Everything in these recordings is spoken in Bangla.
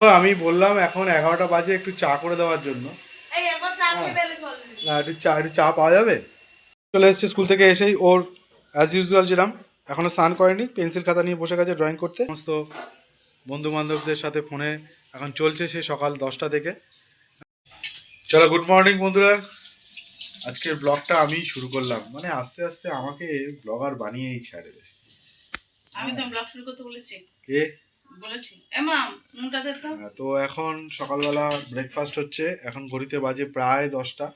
আমি বললাম এখন এগারোটা বাজে একটু চা করে দেওয়ার জন্য। না একটু চা একটু চা পাওয়া যাবে? চলে এসেছে স্কুল থেকে এসেই। ওর অ্যাজ ইউজুয়াল যেরাম এখনও স্নান করেনি পেন্সিল খাতা নিয়ে বসে গেছে ড্রয়িং করতে। সমস্ত বন্ধু বান্ধবদের সাথে ফোনে এখন চলছে সে সকাল দশটা থেকে। চলো গুড মর্নিং বন্ধুরা। আজকের ব্লগটা আমি শুরু করলাম। মানে আস্তে আস্তে আমাকে ব্লগার বানিয়েই ছাড়ে আমি তো ব্লগ শুরু করতে বলেছি। কে? বলেছি। এমা নুনটা দে তো। হ্যাঁ, তো এখন সকালবেলা ব্রেকফাস্ট হচ্ছে। এখন ঘড়িতে বাজে প্রায় দশটা।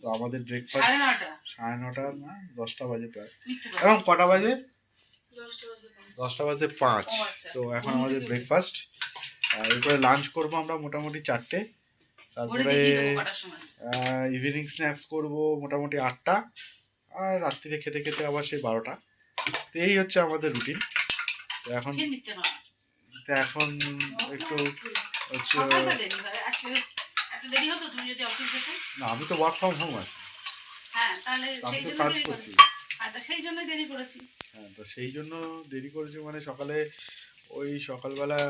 তো আমাদের ব্রেকফাস্ট সাড়ে নটা। সাড়ে নটা না দশটা বাজে প্রায়। এখন কটা বাজে? দশটা বাজে পাঁচ। আচ্ছা। তো এখন আমাদের ব্রেকফাস্ট এরপরে লাঞ্চ করব আমরা মোটামুটি চারটে। তারপরে ইভিনিং স্ন্যাক্স করব মোটামুটি আটটা। আর রাত্রিরে খেতে খেতে আবার সেই বারোটা। তো এই হচ্ছে আমাদের রুটিন তো এখন। তো এখন একটু হচ্ছে হয় না আমি তো ওয়ার্ক ফ্রম হোম আছি। হ্যাঁ আমি তো কাজ করছি। আচ্ছা সেই জন্যই দেরি করেছি। হ্যাঁ তো সেই জন্য দেরি করেছি মানে সকালে ওই সকালবেলা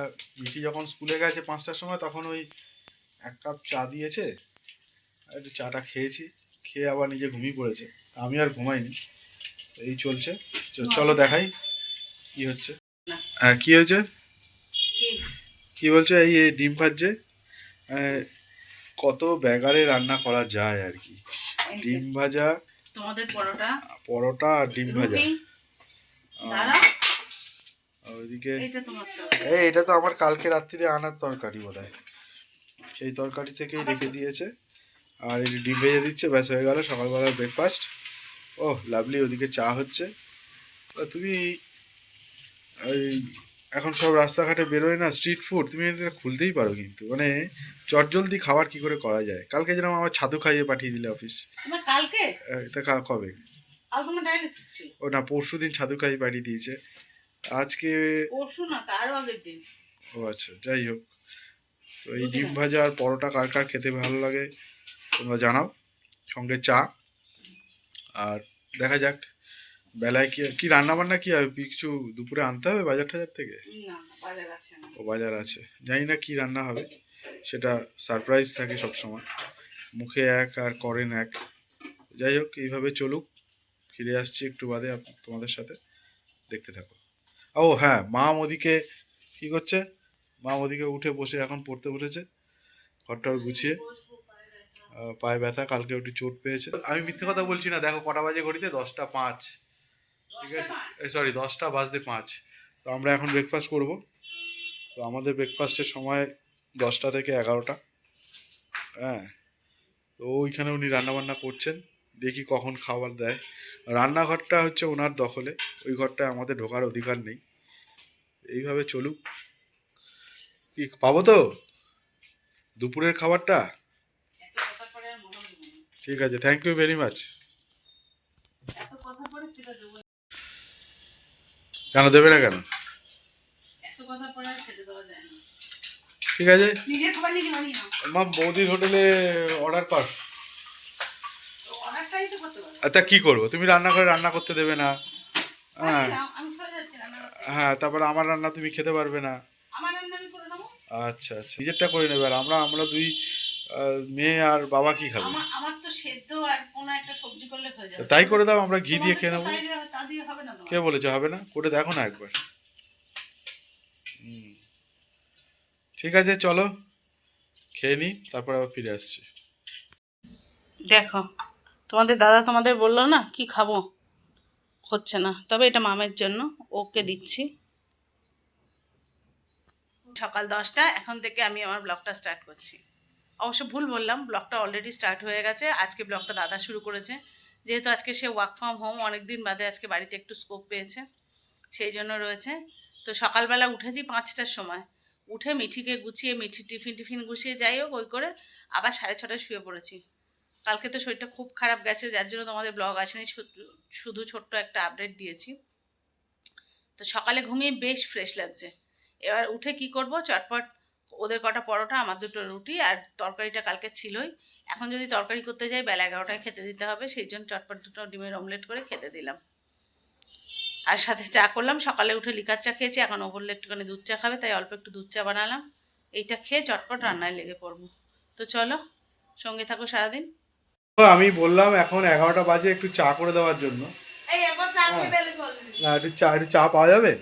মিটি যখন স্কুলে গেছে পাঁচটার সময় তখন ওই এক কাপ চা দিয়েছে একটু চাটা খেয়েছি খেয়ে আবার নিজে ঘুমিয়ে পড়েছে। আমি আর ঘুমাইনি এই চলছে। চলো দেখাই কি হচ্ছে। হ্যাঁ কি হয়েছে? কি বলছো এই ডিম ভাজছে? কত ব্যাগারে রান্না করা যায় আর কি। ডিম ভাজা তোমাদের পরোটা পরোটা আর ডিম ভাজা। ওইদিকে এই এটা তো আমার কালকে রাত্রিরে আনার তরকারি বোধ সেই তরকারি থেকেই রেখে দিয়েছে। আর এই ডিম ভেজে দিচ্ছে ব্যাস হয়ে গেল সকালবেলার ব্রেকফাস্ট ও লাভলি ওদিকে চা হচ্ছে। তুমি ওই এখন সব রাস্তাঘাটে বেরোয় না স্ট্রিট ফুড তুমি এটা খুলতেই পারো কিন্তু। মানে চটজলদি খাবার কি করে করা যায়? কালকে যেরকম আমার ছাদু খাইয়ে পাঠিয়ে দিলে অফিস কালকে? এটা কবে? ও না পরশু দিন ছাদু খাইয়ে পাঠিয়ে দিয়েছে। আজকে পরশু না তারও আগের দিন। ও আচ্ছা যাই হোক। তো এই ডিম ভাজা আর পরোটা কার কার খেতে ভালো লাগে তোমরা জানাও। সঙ্গে চা। আর দেখা যাক। বেলায় কি কি রান্না বান্না কি হবে? কিছু দুপুরে আনতে হবে বাজার টাজার থেকে? ও বাজার আছে। জানি না কি রান্না হবে। সেটা সারপ্রাইজ থাকে সব সময় মুখে এক আর করেন এক। যাই হোক এইভাবে চলুক। ফিরে আসছি একটু বাদে তোমাদের সাথে। দেখতে থাকো। ও হ্যাঁ মা ওদিকে কি করছে? মা ওদিকে উঠে বসে এখন পড়তে বসেছে। ঘরটার গুছিয়ে। পায়ে ব্যথা কালকে একটু চোট পেয়েছে। আমি মিথ্যে কথা বলছি না। দেখো কটা বাজে ঘড়িতে? দশটা পাঁচ। ঠিক আছে? সরি দশটা বাজতে পাঁচ। তো আমরা এখন ব্রেকফাস্ট করব। তো আমাদের ব্রেকফাস্টের সময় দশটা থেকে এগারোটা। হ্যাঁ। তো ওইখানে উনি রান্নাবান্না করছেন। দেখি কখন খাবার দেয়। রান্নাঘরটা হচ্ছে ওনার দখলে। ওই ঘরটায় আমাদের ঢোকার অধিকার নেই। এইভাবে চলুক। কি পাবো তো? দুপুরের খাবারটা। ঠিক আছে থ্যাংক ইউ ভেরি মাচ এত কথা পরে সেটা দেবো কেন দেবে না কেন? ঠিক আছে? মা বৌদির হোটেলে অর্ডার পার তা কি করব? তুমি রান্না করে রান্না করতে দেবে না। হ্যাঁ। হ্যাঁ তারপরে আমার রান্না তুমি খেতে পারবে না। আচ্ছা আচ্ছা। নিজেরটা করে নেবে আর আমরা আমরা দুই মেয়ে আর বাবা কি খাবে? আমার আমার তো সেদ্ধ আর কোনো একটা সবজি করলে হয়ে যাবে। তাই করে দাও আমরা ঘি দিয়ে খেয়ে নেব। তাই দিয়ে- তা দিয়ে হবে না তোমার। কে বলেছে হবে না? করে দেখো না একবার। ঠিক আছে চলো। খেয়ে নিই তারপর আবার ফিরে আসছি। দেখো তোমাদের দাদা তোমাদের বলল না কি খাব? হচ্ছে না। তবে এটা মামের জন্য ওকে দিচ্ছি। সকাল দশটা এখন থেকে আমি আমার ব্লগটা স্টার্ট করছি। অবশ্য ভুল বললাম, ব্লগটা অলরেডি স্টার্ট হয়ে গেছে। আজকে ব্লগটা দাদা শুরু করেছে। যেহেতু আজকে সে ওয়ার্ক ফ্রম হোম অনেক দিন বাদে আজকে বাড়িতে একটু স্কোপ পেয়েছে, সেই জন্য রয়েছে। তো সকালবেলা উঠেছি পাঁচটার সময়। উঠে মিঠিকে গুছিয়ে, মিঠি টিফিন টিফিন গুছিয়ে, যাই হোক ওই করে আবার সাড়ে ছটায় শুয়ে পড়েছি। কালকে তো শরীরটা খুব খারাপ গেছে, যার জন্য তোমাদের ব্লগ আসেনি, শুধু- ছোট্ট একটা আপডেট দিয়েছি। তো সকালে ঘুমিয়ে বেশ ফ্রেশ লাগছে। এবার উঠে কি করব? চটপট ওদের কটা পরোটা আমার দুটো রুটি আর তরকারিটা কালকে ছিলই। এখন যদি তরকারি করতে যাই বেলা এগারোটায় খেতে দিতে হবে। সেই জন্য চটপট দুটো ডিমের অমলেট করে খেতে দিলাম। আর সাথে চা করলাম। সকালে উঠে লিকার চা খেয়েছি। এখন ও বললে একটুখানি দুধ চা খাবে তাই অল্প একটু দুধ চা বানালাম। এইটা খেয়ে চটপট রান্নায় লেগে পড়ব। তো চলো সঙ্গে থাকো সারাদিন। আমি বললাম এখন এগারোটা বাজে একটু চা করে দেওয়ার জন্য। এই চা খেয়ে না একটু চা একটু চা পাওয়া যাবে?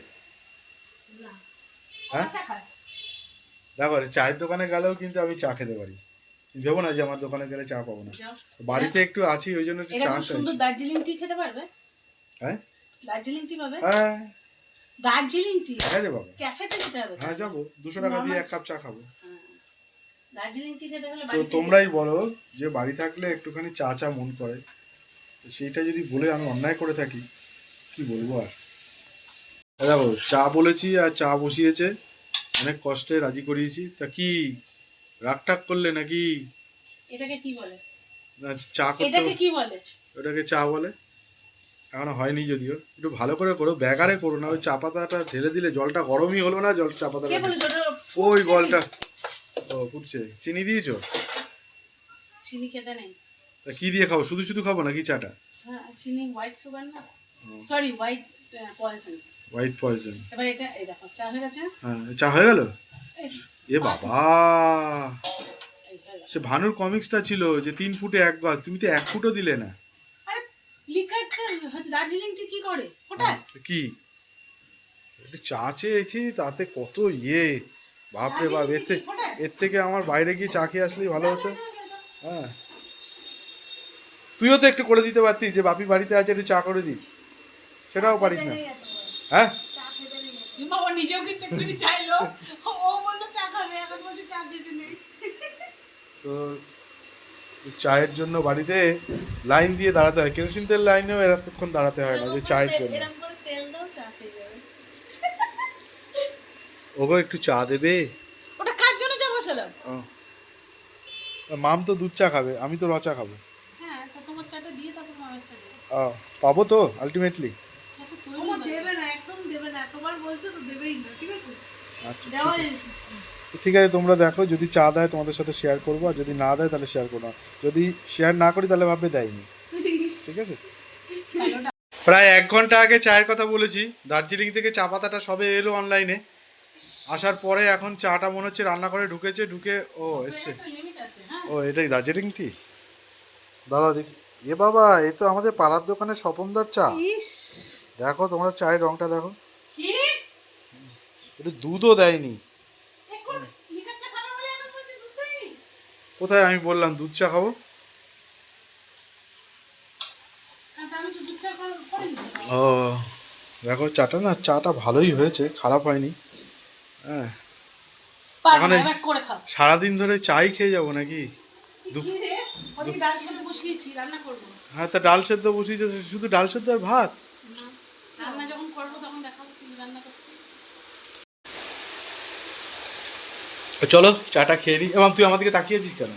হ্যাঁ? দেখো চায়ের দোকানে গেলেও কিন্তু আমি চা খেতে পারি। ভেবো না যে আমার দোকানে গেলে চা পাবো না। বাড়িতে একটু আছি ওই জন্য একটু চা সুন্দর দার্জিলিং টি খেতে পারবে? হ্যাঁ? দার্জিলিং টি পাবে? হ্যাঁ। দার্জিলিং টি হ্যাঁ রে বাবা। ক্যাফেতে যেতে হবে হ্যাঁ যাব। দুশো টাকা দিয়ে এক কাপ চা খাব। দার্জিলিং টি খেতে হলে তো তোমরাই বলো যে বাড়ি থাকলে একটুখানি চা চা মন করে। তো সেইটা যদি বলে আমি অন্যায় করে থাকি কি বলব আর? দেখো চা বলেছি আর চা বসিয়েছে। অনেক কষ্টে রাজি করিয়েছি। তা কি রাগ টাগ করলে নাকি এটাকে কি বলে? না চা করতে এটাকে কি বলে? ওটাকে চা বলে। এখনও হয়নি যদিও। একটু ভালো করে করো ব্যাগারে করো না ওই চা পাতাটা ঢেলে দিলে জলটা গরমই হলো না জল চা পাতাটা ওই বলটা। ও ফুটছে চিনি দিয়েছ? চিনি খেতে নেই। তা কি দিয়ে খাব? শুধু শুধু খাব নাকি চাটা? হ্যাঁ চিনি হোয়াইট সুগার না। Sorry white poison white poison এবার এটা এই দেখো চা হয়ে গেছে? হ্যাঁ চা হয়ে গেল? এ বাবা! হয়ে। সে ভানুর কমিক্সটা ছিল যে তিন ফুটে এক গাছ তুমি তো এক ফুটও দিলে না। দার্জিলিং কি করে? কি? একটু চা চেয়েছি তাতে কত ইয়ে। বাপরে বাপ এর থেকে এর থেকে আমার বাইরে গিয়ে চা খেয়ে আসলেই ভালো হতো। হ্যাঁ। তুইও তো একটু করে দিতে পারতিস যে বাপি বাড়িতে আছে একটু চা করে দিস। সেটাও পারিস না। হ্যাঁ? বাবা নিজেও কিন্তু একটু চাইলো। ও বলল চা খাবে। এখন বলছে চা দিতে নেই। তো চায়ের জন্য বাড়িতে লাইন দিয়ে দাঁড়াতে হয়। কেরোসিন তেল লাইনেও এতক্ষণ দাঁড়াতে হয় না যে চায়ের জন্য। ওগো একটু চা দেবে? ওটা কার জন্য চা বসালাম? ও। মাম তো দুধ চা খাবে আমি তো র চা খাব। হ্যাঁ তো তোমার চাটা দিয়ে তারপর মামের চা পাবো তো আলটিমেটলি চাটা তুলে ও দেবে না একদম দেবে না এতবার বলছো তো দেবেই না ঠিক আছে আচ্ছা ঠিক আছে। তোমরা দেখো যদি চা দেয় তোমাদের সাথে শেয়ার করব আর যদি না দেয় তাহলে শেয়ার করব না। যদি শেয়ার না করি তাহলে ভাববে দেয়নি। ঠিক আছে? প্রায় এক ঘণ্টা আগে চায়ের কথা বলেছি। দার্জিলিং থেকে চা পাতাটা সবে এলো অনলাইনে আসার পরে এখন চাটা মনে হচ্ছে রান্না করে ঢুকেছে ঢুকে ও এসছে। হ্যাঁ। ও এটাই দার্জিলিং টি দাঁড়াও দেখি। এ বাবা এ তো আমাদের পাড়ার দোকানের স্বপনদার চা। দেখো তোমরা চায়ের রংটা দেখো। একটু দুধও দেয়নি। খাবে কোথায় আমি বললাম দুধ চা খাব? করে করিনি ও দেখো চাটা না চাটা ভালোই হয়েছে খারাপ হয়নি। হ্যাঁ। এখন সারাদিন ধরে চাই খেয়ে যাব নাকি? হ্যাঁ তা ডাল সেদ্ধ বসিয়েছে শুধু ডাল সেদ্ধ আর ভাত না, রান্না যখন করব তখন দেখাবো কি রান্না করছি চলো চাটা খেয়ে নিই এবং তুই আমাদেরকে তাকিয়েছিস কেন?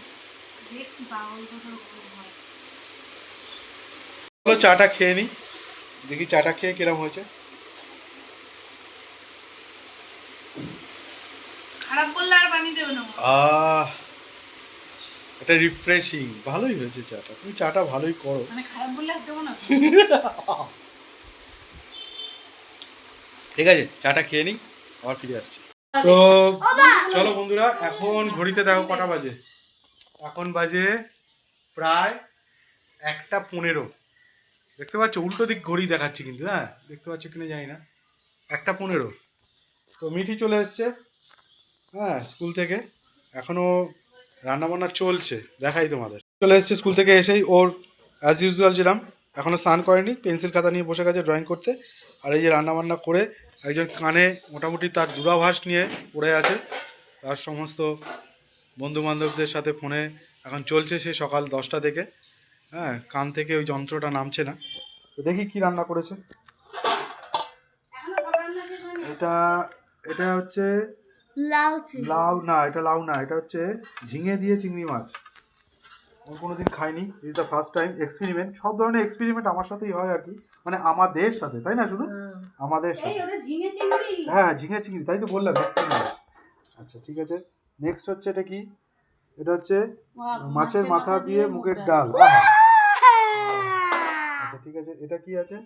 চলো চাটা খেয়ে নিই দেখি চাটা খেয়ে কিরম হয়েছে। খারাপ করলে আর বানিয়ে দেবে না আহ এটা রিফ্রেশিং ভালোই হয়েছে চাটা। তুমি চাটা ভালোই করো। মানে খারাপ বললে আর দেবো না ঠিক আছে চাটা খেয়ে নিই আবার ফিরে আসছি। তো চলো বন্ধুরা এখন ঘড়িতে দেখো কটা বাজে। এখন বাজে প্রায় একটা পনেরো। দেখতে পাচ্ছ উল্টো দিক ঘড়ি দেখাচ্ছি কিন্তু হ্যাঁ? দেখতে পাচ্ছ কিনা জানি না। একটা পনেরো। তো মিঠি চলে এসছে হ্যাঁ স্কুল থেকে। এখনও রান্নাবান্না চলছে দেখাই তোমাদের। চলে এসছে স্কুল থেকে এসেই ওর অ্যাজ ইউজুয়াল যেরাম এখনও স্নান করেনি পেন্সিল খাতা নিয়ে বসে গেছে ড্রয়িং করতে। আর এই যে রান্নাবান্না করে একজন কানে মোটামুটি তার দূরাভাস নিয়ে পড়ে আছে। তার সমস্ত বন্ধু বান্ধবদের সাথে ফোনে এখন চলছে সে সকাল দশটা থেকে। হ্যাঁ কান থেকে ওই যন্ত্রটা নামছে না। তো দেখি কি রান্না করেছে। এটা এটা হচ্ছে লাউ লাউ না এটা লাউ না এটা হচ্ছে ঝিঙে দিয়ে চিংড়ি মাছ। ও কোনোদিন খাইনি is the first time experiment সব ধরনের এক্সপেরিমেন্ট আমার সাথেই হয় আর কি। মানে আমাদের সাথে তাই না শুধু? আমাদের সাথে। হ্যাঁ ঝিঙে চিংড়ি তাই তো বললাম আচ্ছা ঠিক আছে। নেক্সট হচ্ছে এটা কি? এটা হচ্ছে মাছের মাথা দিয়ে মুগের ডাল। আচ্ছা ঠিক আছে। এটা কি আছে?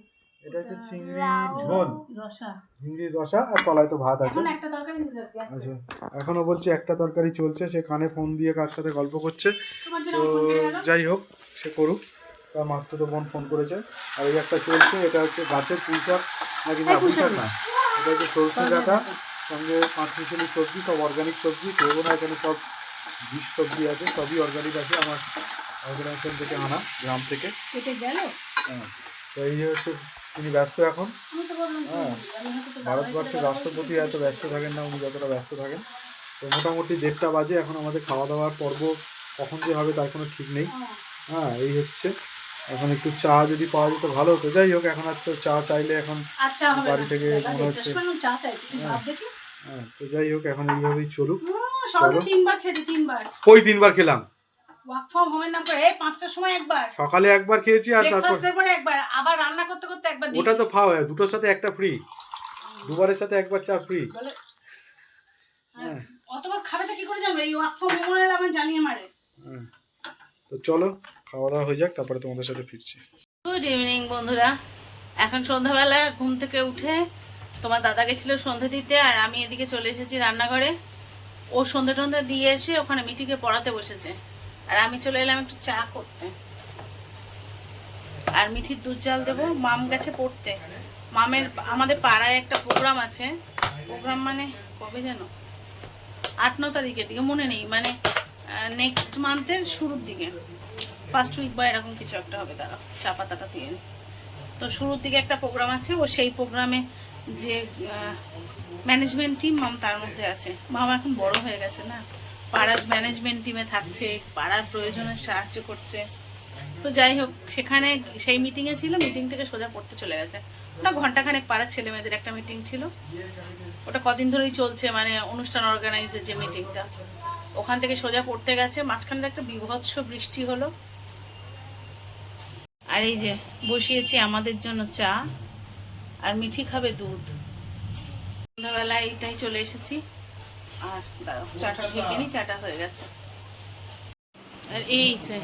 এটা হচ্ছে চিংড়ি ঝোল। রসা। চিংড়ির রসা আর তলায় তো ভাত আছে। আচ্ছা এখনও বলছে একটা তরকারি চলছে সে কানে ফোন দিয়ে কার সাথে গল্প করছে। তো। যাই হোক সে করুক। তার মাস্তো তো বোন ফোন করেছে। আর এই একটা চলছে এটা হচ্ছে গাছের পুঁইশাক নাকি না পুঁইশাক না? এটা হচ্ছে সরষে ডাটা সঙ্গে পাঁচ মিশালি সবজি সব অর্গানিক সবজি করব না এখানে সব বিষ সবজি আছে সবই অর্গানিক আছে আমার অর্গানাইজেশন থেকে আনা গ্রাম থেকে। হ্যাঁ তো এই হচ্ছে তিনি ব্যস্ত এখন। হ্যাঁ। ভারতবর্ষের রাষ্ট্রপতি এত ব্যস্ত থাকেন না উনি যতটা ব্যস্ত থাকেন। তো মোটামুটি দেড়টা বাজে এখন আমাদের খাওয়া দাওয়ার পর্ব কখন যে হবে তার কোনো ঠিক নেই। হ্যাঁ। হ্যাঁ এই হচ্ছে এখন একটু চা যদি পাওয়া যেত ভালো হতো। যাই হোক এখন আর চা চাইলে এখন আচ্ছা বাড়ি থেকে মনে হচ্ছে- হ্যাঁ। হ্যাঁ তো যাই হোক এখন এইভাবেই চলুক। ওই তিনবার খেলাম। ওয়ার্ক ফ্রম হোমের নাম করে পাঁচটার সময় একবার। সকালে একবার খেয়েছি আর তারপর পরে একবার আবার রান্না করতে করতে একবার ওটা তো ফাও দুটোর সাথে একটা ফ্রি দুবারের সাথে একবার চা ফ্রি হ্যাঁ। অতবার খাবে তো কি করে জানবে? এই ওয়ার্ক ফ্রম হোম আমার জ্বালিয়ে মারে। হ্যাঁ। তো চলো খাওয়া দাওয়া হয়ে যাক, তারপরে তোমাদের সাথে ফিরছি। গুড ইভিনিং বন্ধুরা। এখন সন্ধ্যাবেলা ঘুম থেকে উঠে তোমার দাদা গেছিল সন্ধে দিতে আর আমি এদিকে চলে এসেছি রান্নাঘরে। ও সন্ধে টন্ধে দিয়ে এসে ওখানে মিটিকে পড়াতে বসেছে। আর আমি চলে এলাম একটু চা করতে। আর মিঠির দুধ জাল দেবো। মাম গেছে পড়তে। মামের, আমাদের পাড়ায় একটা প্রোগ্রাম আছে। প্রোগ্রাম মানে কবে যেন? আট, ন তারিখের দিকে, মনে নেই। মানে নেক্সট মান্থের শুরুর দিকে। ফার্স্ট উইক বা এরকম কিছু একটা হবে তারা, চা পাতাটা দিয়ে। তো শুরুর দিকে একটা প্রোগ্রাম আছে, ও সেই প্রোগ্রামে যে ম্যানেজমেন্ট টিম মাম তার মধ্যে আছে। মাম এখন বড় হয়ে গেছে না? পাড়ার ম্যানেজমেন্ট টিমে থাকছে, পাড়ার প্রয়োজনে সাহায্য করছে। তো যাই হোক, সেখানে সেই মিটিংয়ে ছিল মিটিং থেকে সোজা পড়তে চলে গেছে। ওটা ঘন্টাখানেক পাড়ার ছেলে মেয়েদের একটা মিটিং ছিল। ওটা কদিন ধরেই চলছে মানে অনুষ্ঠান অর্গানাইজের যে মিটিংটা ওখান থেকে সোজা পড়তে গেছে মাঝখানে একটা বিভৎস বৃষ্টি হলো। আর এই যে বসিয়েছি আমাদের জন্য চা আর মিঠি খাবে দুধ। সন্ধ্যাবেলায় এইটাই চলে এসেছি। আর চাটা ঢেকে নি চাটা হয়ে গেছে। আর এই যে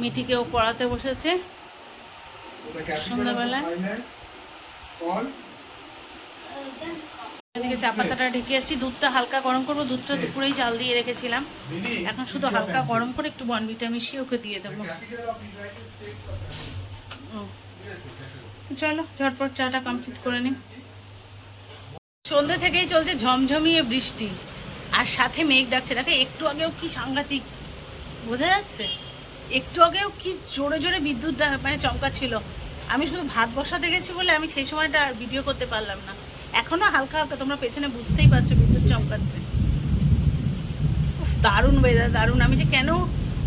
মিঠিকেও পড়াতে বসেছে। সন্ধ্যাবেলা এদিকে চা পাতাটা ঢেকে এসেছি দুধটা হালকা গরম করব। দুধটা দুপুরেই চাল দিয়ে রেখেছিলাম। এখন শুধু হালকা গরম করে একটু বনবিটা মিশিয়ে ওকে দিয়ে দেবো। চলো, ঝটপট চাটা কমপ্লিট করে নিই সন্ধ্যে থেকেই চলছে ঝমঝমিয়ে বৃষ্টি। আর সাথে মেঘ ডাকছে। দেখো, একটু আগেও কি সাংঘাতিক, বোঝা যাচ্ছে? একটু আগেও কি জোরে জোরে বিদ্যুৎ মানে চমকা ছিল আমি শুধু ভাত বসাতে গেছি বলে আমি সেই সময়টা আর ভিডিও করতে পারলাম না। এখনও হালকা হালকা তোমরা পেছনে বুঝতেই পারছ বিদ্যুৎ চমকাচ্ছে। উফ, দারুণ ওয়েদার দারুণ। আমি যে কেন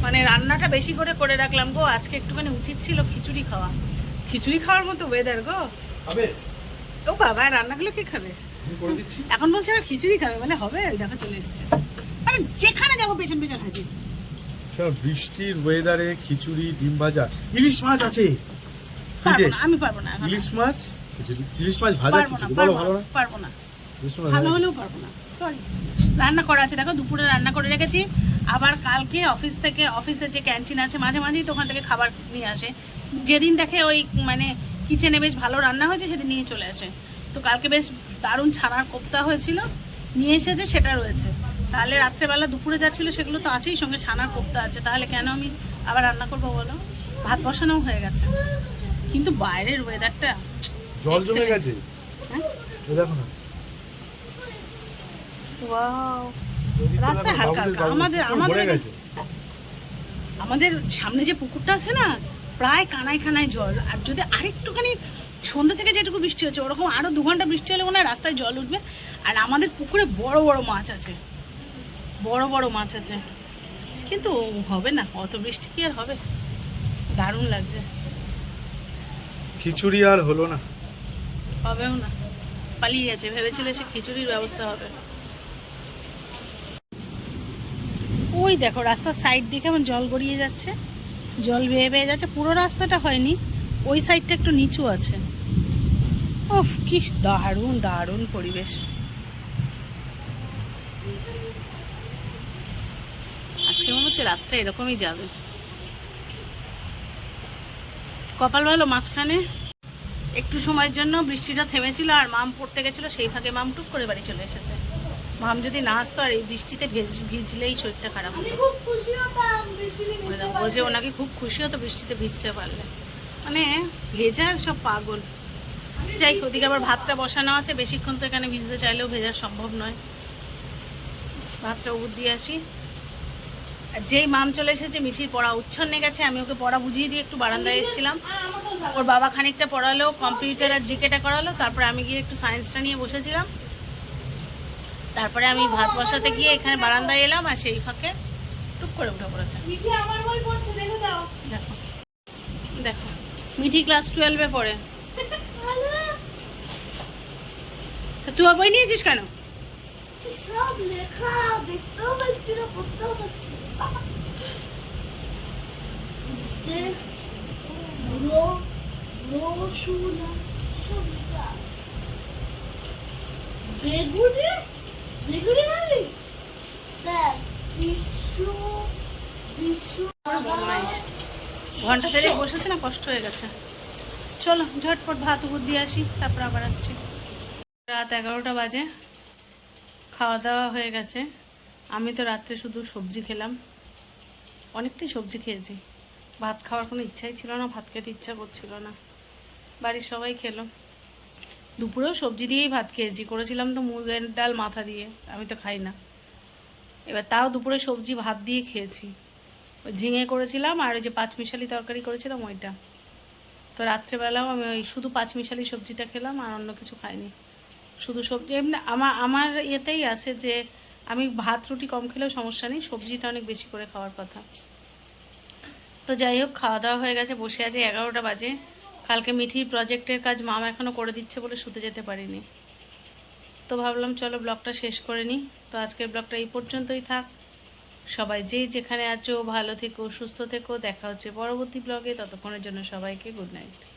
মানে রান্নাটা বেশি করে করে রাখলাম গো আজকে একটুখানি উচিত ছিল খিচুড়ি খাওয়া। খিচুড়ি খাওয়ার মতো ওয়েদার গো। হবে ও বাবা রান্নাগুলো কে খাবে? এখন বলছে আমার খিচুড়ি খাবে মানে হবে দেখো চলে এসছে। মানে যেখানে যাব পেছন পেছন হাজির। বৃষ্টির ওয়েদারে খিচুড়ি ডিম ভাজা ইলিশ মাছ আছে? না আমি পারব না এখন। ইলিশ মাছ? খিচুড়ি ইলিশ মাছ ভাজা খিচুড়ি বলো ভালো না? পারব না। ভালো হলেও পারব না। সরি রান্না করা আছে দেখো দুপুরে রান্না করে রেখেছি। আবার কালকে অফিস থেকে অফিসের যে ক্যান্টিন আছে মাঝে মাঝেই তো ওখান থেকে খাবার নিয়ে আসে। যেদিন দেখে ওই মানে কিচেনে বেশ ভালো রান্না হয়েছে সেদিন নিয়ে চলে আসে। তো কালকে বেশ দারুণ ছানার কোপ্তা হয়েছিল নিয়ে এসেছে সেটা রয়েছে। তাহলে রাত্রেবেলা দুপুরে যা ছিল সেগুলো তো আছেই সঙ্গে ছানার কোপ্তা আছে। তাহলে কেন আমি আবার রান্না করব বলো? ভাত বসানোও হয়ে গেছে। কিন্তু বাইরের ওয়েদারটা জল জমে গেছে? হ্যাঁ? দেখো না। ওয়াও হালকা হালকা। আমাদের- আমাদের- আমাদের সামনে যে পুকুরটা আছে না প্রায় কানায় কানায় জল। আর যদি আরেকটুখানি সন্ধ্যা থেকে যেটুকু বৃষ্টি হচ্ছে ওরকম আরও দু ঘণ্টা বৃষ্টি হলে মনে হয় রাস্তায় জল উঠবে। আর আমাদের পুকুরে বড় বড় মাছ আছে। বড় বড় মাছ আছে। কিন্তু হবে না অত বৃষ্টি কি আর হবে? দারুণ লাগছে। খিচুড়ি আর হলো না। হবেও না। পালিয়ে গেছে, ভেবেছিল সে খিচুড়ির ব্যবস্থা হবে। ওই দেখো, রাস্তার সাইড দিকে কেমন জল গড়িয়ে যাচ্ছে। জল বেয়ে বেয়ে যাচ্ছে, পুরো রাস্তাটা হয়নি, ওই সাইডটা একটু নিচু আছে। ওফ কি দারুণ দারুণ পরিবেশ। আজকে মনে হচ্ছে রাতটা এরকমই যাবে। কপাল ভালো মাঝখানে? একটু সময়ের জন্য বৃষ্টিটা থেমেছিল আর মাম পড়তে গেছিল, সেই ফাঁকে মাম টুক করে বাড়ি চলে এসেছে। মাম যদি না আসতো আর এই বৃষ্টিতে ভেজ, ভিজলেই শরীরটা খারাপ হতো। বলছে ওনাকে খুব খুশি হতো বৃষ্টিতে ভিজতে পারলে। মানে ভেজা সব পাগল। যাই ওদিকে আবার ভাতটা বসানো আছে, বেশিক্ষণ তো এখানে ভিজতে চাইলেও ভেজা সম্ভব নয়। ভাতটা উপর দিয়ে আসি। যেই মাম চলে এসেছে মিঠির পড়া উচ্ছন্নে গেছে আমি ওকে পড়া বুঝিয়ে দিয়ে একটু বারান্দায় এসেছিলাম। ওর বাবা খানিকটা পড়ালো কম্পিউটার আর জিকেটা করালো তারপরে আমি গিয়ে একটু সায়েন্সটা নিয়ে বসেছিলাম। তারপরে আমি ভাত বসাতে গিয়ে এখানে বারান্দায় এলাম আর সেই ফাঁকে টুক করে উঠে পড়েছে। দেখে মিঠি ক্লাস টুয়েলভে পড়ে। তুই বই নিয়েছিস কেন? সব লেখা দেখতেও পাচ্ছি না পড়তেও পাচ্ছি ঘণ্টা ধরে বসেছে না? কষ্ট হয়ে গেছে। চলো, ঝটপট ভাত দিয়ে আসি, তারপর আবার আসছি। রাত এগারোটা বাজে। খাওয়া দাওয়া হয়ে গেছে। আমি তো রাত্রে শুধু সবজি খেলাম। অনেকটাই সবজি খেয়েছি। ভাত খাওয়ার কোনো ইচ্ছাই ছিল না, ভাত খেতে ইচ্ছা করছিল না। বাড়ির সবাই খেলো। দুপুরেও সবজি দিয়েই ভাত খেয়েছি। করেছিলাম তো মুগের ডাল মাথা দিয়ে, আমি তো খাই না। এবার তাও দুপুরে সবজি ভাত দিয়ে খেয়েছি। ওই ঝিঙে করেছিলাম আর ওই যে পাঁচমিশালি তরকারি করেছিলাম ওইটা। তো রাত্রেবেলাও আমি ওই শুধু পাঁচমিশালি সবজিটা খেলাম আর অন্য কিছু খাইনি। শুধু সবজি, এমনি আমার আমার ইয়েতেই আছে যে আমি ভাত, রুটি কম খেলেও সমস্যা নেই, সবজিটা অনেক বেশি করে খাওয়ার কথা। তো যাই হোক, খাওয়া দাওয়া হয়ে গেছে, বসে আছে এগারোটা বাজে। কালকে মিঠির প্রজেক্টের কাজ মামা এখনও করে দিচ্ছে বলে শুতে যেতে পারিনি। তো ভাবলাম, চলো ব্লগটা শেষ করে নিই। তো আজকের ব্লগটা এই পর্যন্তই থাক। সবাই যে যেখানে আছো, ভালো থেকো, সুস্থ থেকো। দেখা হচ্ছে পরবর্তী ব্লগে। ততক্ষণের জন্য সবাইকে গুড নাইট